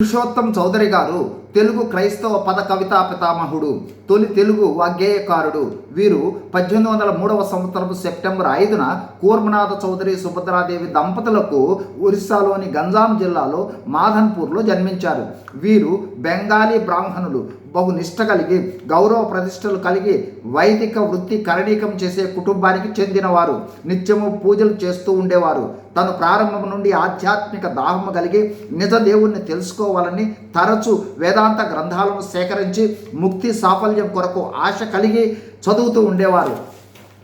పురుషోత్తం చౌదరి గారు తెలుగు క్రైస్తవ పద కవితా పితామహుడు తొలి తెలుగు వాగ్గేయకారుడు. వీరు పద్దెనిమిది వందల మూడవ సంవత్సరం సెప్టెంబర్ ఐదున కూర్మనాథ చౌదరి సుభద్రాదేవి దంపతులకు ఒరిస్సాలోని గంజాం జిల్లాలో మాధన్పూర్లో జన్మించారు. వీరు బెంగాలీ బ్రాహ్మణులు బహు నిష్ట కలిగి గౌరవ ప్రతిష్టలు కలిగి వైదిక వృత్తి కరణీకం చేసే కుటుంబానికి చెందినవారు. నిత్యము పూజలు చేస్తూ ఉండేవారు. తను ప్రారంభం నుండి ఆధ్యాత్మిక దాహము కలిగి నిజ దేవుణ్ణి తెలుసుకోవాలని తరచు వేదాంత గ్రంథాలను సేకరించి ముక్తి సాఫల్యం కొరకు ఆశ కలిగి చదువుతూ ఉండేవారు.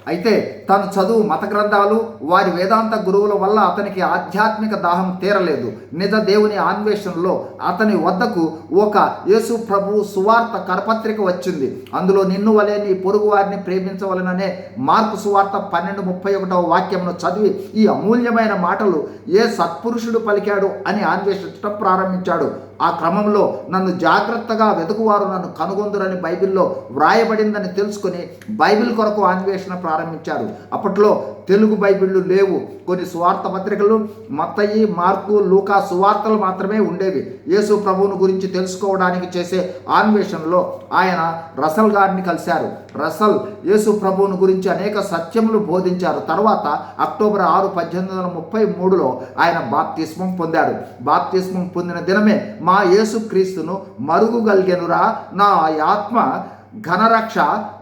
అయితే తను చదువు మత గ్రంథాలు వారి వేదాంత గురువుల వల్ల అతనికి ఆధ్యాత్మిక దాహం తీరలేదు. నిజ దేవుని అన్వేషణలో అతని వద్దకు ఒక యేసు ప్రభు సువార్త కరపత్రిక వచ్చింది. అందులో నిన్ను వలె నీ పొరుగు వారిని ప్రేమించవలననే మార్కు సువార్త పన్నెండు ముప్పై ఒకటవ వాక్యమును చదివి ఈ అమూల్యమైన మాటలు ఏ సత్పురుషుడు పలికాడు అని అన్వేషించడం ప్రారంభించాడు. ఆ క్రమంలో నన్ను జాగ్రత్తగా వెతుకువారు నన్ను కనుగొందురని బైబిల్లో వ్రాయబడిందని తెలుసుకుని బైబిల్ కొరకు అన్వేషణ ప్రారంభించారు. అప్పట్లో తెలుగు బైబిళ్ళు లేవు. కొన్ని సువార్త పత్రికలు మత్తయి మార్కు లూకా సువార్తలు మాత్రమే ఉండేవి. యేసు ప్రభువును గురించి తెలుసుకోవడానికి చేసే అన్వేషణలో ఆయన రసల్ గారిని కలిశారు. రసల్ యేసు ప్రభువును గురించి అనేక సత్యములు బోధించారు. తర్వాత అక్టోబర్ ఆరు పద్దెనిమిది వందల ముప్పై మూడులో ఆయన బాప్తిస్మం పొందారు బాప్తిస్మం పొందిన దినమే మా యేసు క్రీస్తును మరుగుగలిగెనురా నా ఆత్మ ఘనరక్ష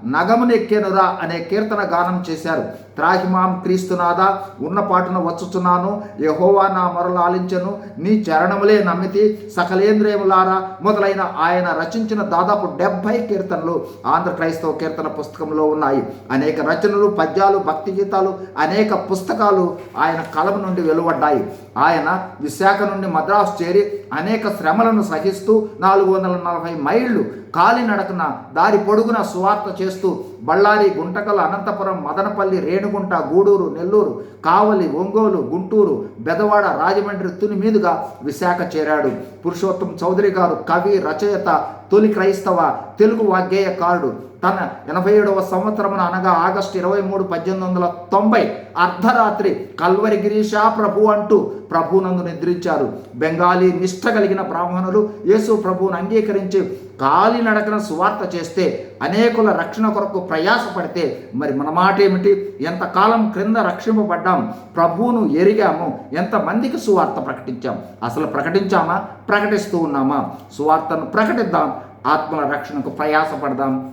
నగమునెక్కెనురా అనే కీర్తన గానం చేశారు. త్రాహిమాం క్రీస్తునాథ ఉన్నపాటున వచ్చుచున్నాను. యహోవా నా మొరలు నీ చరణములే నమ్మితి. సకలేంద్రియములారా మొదలైన ఆయన రచించిన దాదాపు డెబ్భై కీర్తనలు ఆంధ్ర క్రైస్తవ కీర్తన పుస్తకంలో ఉన్నాయి. అనేక రచనలు పద్యాలు భక్తి గీతాలు అనేక పుస్తకాలు ఆయన కలం నుండి వెలువడ్డాయి. ఆయన విశాఖ నుండి మద్రాసు చేరి అనేక శ్రమలను సహిస్తూ నాలుగు వందల నలభై మైళ్ళు కాలినడకన దారి పొడుగున సువార్త చేస్తూ బళ్ళారి గుంటకల్ అనంతపురం మదనపల్లి రేణుగుంట గూడూరు నెల్లూరు కావలి ఒంగోలు గుంటూరు బెదవాడ రాజమండ్రి తుని మీదుగా విశాఖ చేరాడు. పురుషోత్తం చౌదరి గారు కవి రచయిత తొలి క్రైస్తవ తెలుగు వాగ్గేయకారుడు తన ఎనభై ఏడవ సంవత్సరమున అనగా ఆగస్టు ఇరవై మూడు పద్దెనిమిది వందల తొంభై అర్ధరాత్రి కల్వరి గిరీషా ప్రభు అంటూ ప్రభునందు నిద్రించారు. బెంగాలీ నిష్ట కలిగిన బ్రాహ్మణులు యేసు ప్రభువును అంగీకరించి కాలినడకన సువార్త చేస్తే అనేకుల రక్షణ కొరకు ప్రయాసపడితే మరి మన మాట ఏమిటి? ఎంతకాలం క్రింద రక్షింపబడ్డాం? ప్రభువును ఎరిగాము. ఎంతమందికి సువార్త ప్రకటించాం? అసలు ప్రకటించామా? ప్రకటిస్తూ ఉన్నామా? సువార్తను ప్రకటిద్దాం. ఆత్మల రక్షణకు ప్రయాసపడదాం.